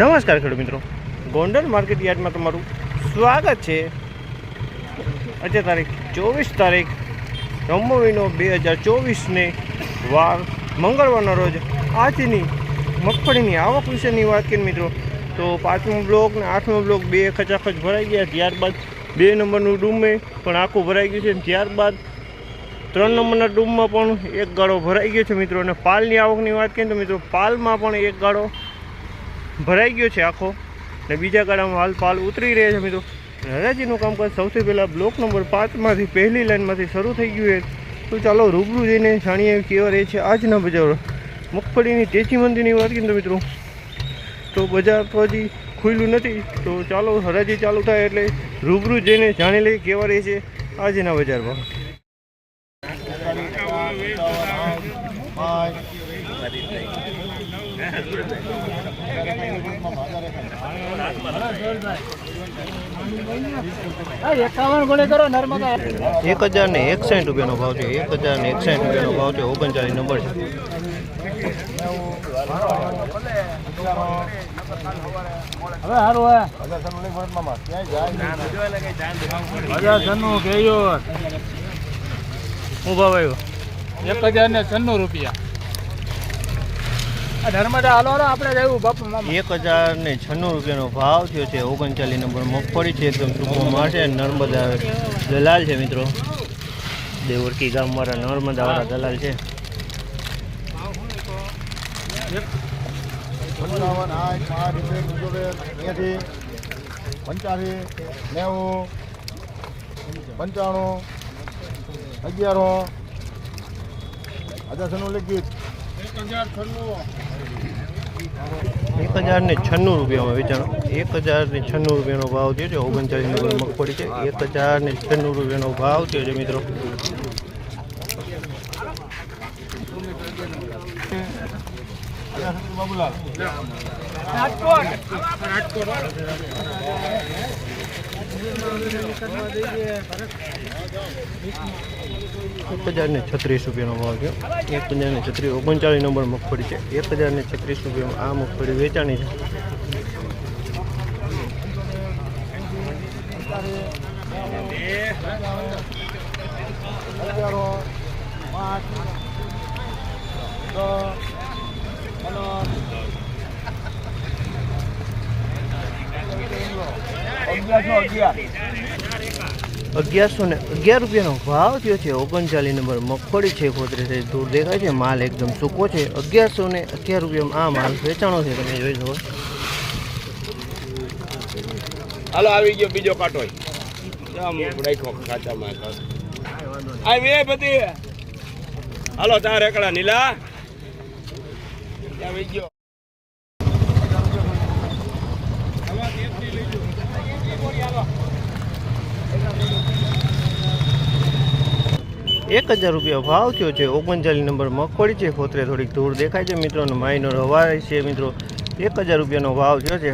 નમસ્કાર ખેડૂત મિત્રો. ગોંડલ માર્કેટ યાર્ડમાં તમારું સ્વાગત છે. આજે તારીખ ચોવીસ તારીખ નવમો બે હજાર ચોવીસને વાર મંગળવારના રોજ આજની મગફળીની આવક વિશેની વાત કરીએ મિત્રો, તો પાંચમો બ્લોક ને આઠમો બ્લોક બે ખચાખચ ભરાઈ ગયા, ત્યારબાદ બે નંબરનું ડૂમે પણ આખું ભરાઈ ગયું છે ત્યારબાદ ત્રણ નંબરના ડૂમમાં પણ એક ગાળો ભરાઈ ગયો છે મિત્રો, અને પાલની આવકની વાત કરીએ તો મિત્રો, પાલમાં પણ એક ગાળો ભરાઈ ગયો છે આખો. ને બીજા ગાડામાં હાલ પાલ ઉતરી રહ્યા છે મિત્રો. હરાજીનું કામકાજ સૌથી પહેલાં બ્લોક નંબર પાંચમાંથી પહેલી લાઇનમાંથી શરૂ થઈ ગયું છે. તો ચાલો રૂબરૂ જઈને જાણીએ કેવા રહે છે આજના બજારો. મગફળીની તેજી મંદીની વાત કરીએ મિત્રો. તો બજાર તો હજી ખુલ્લું નથી. તો ચાલો હરાજી ચાલુ થાય એટલે રૂબરૂ જઈને જાણી લઈએ કેવા રહે છે આજના બજારમાં. નર્મદા એક હજાર ને એકસાઠ રૂપિયાનો ભાવ છે. એક હજાર ને એકસાઠ રૂપિયાનો ભાવ છે. ઓગણચાલીસ નંબર છે. હવે સારું હે. ભાવ આવ્યો એક હજાર ને છન્નું રૂપિયા. નર્મદા હાલો હાલો આપણે જવું બાપુ મામા. એક હજાર ને છન્નું રૂપિયાનો ભાવ થયો છે ઓગણચાલીસ નંબર મગફળી છે એકદમ ટૂંકમાં મારશે નર્મદા દલાલ છે મિત્રો. દેવરકી ગામવાળા નર્મદાવાળા દલાલ છે. પંચાવન આઠ પાંચ એંસી પંચ્યાસી નેવું પંચાણું અગિયારો. હજાર છનું લિખિત. એક હજાર ને છન્નું રૂપિયામાં વેચાણો. એક હજાર ને છન્નું રૂપિયાનો ભાવ થયો છે. ઓગણચાલીસ નંબર મગફળી છે. એક હજાર ને છન્નું રૂપિયાનો ભાવ થયો છે, મિત્રો. બાબુલાલ રાજકોટ એક હજાર ને છત્રીસ રૂપિયાનો ભાવ છે એક હજાર ને છત્રીસ, ઓગણચાળીસ નંબર મગફળી છે. એક હજાર ને છત્રીસ રૂપિયામાં આ મગફળી વેચાણી છે. પાંચ અગિયારસો ને અગિયાર રૂપિયાનો ભાવ થયો છે. ઓગણચાલીસ નંબર મગફળી છે. ખોતરી છે દૂર દેખાય છે. માલ એકદમ સૂકો છે. અગિયારસો ને અગિયાર રૂપિયામાં આ માલ વેચાણો છે. તમે જોઈ શકો. હાલો, આવી ગયો બીજો કાંટો હાલો, તાર એકડા નીલા. એક હજાર રૂપિયા ભાવ થયો છે. ઓગણચાલીસ નંબર મગફળી છે. ખોતરે થોડીક દૂર દેખાય છે. મિત્રોનો અને માઇનો રવાય છે. મિત્રો એક હજાર રૂપિયાનો ભાવ થયો છે.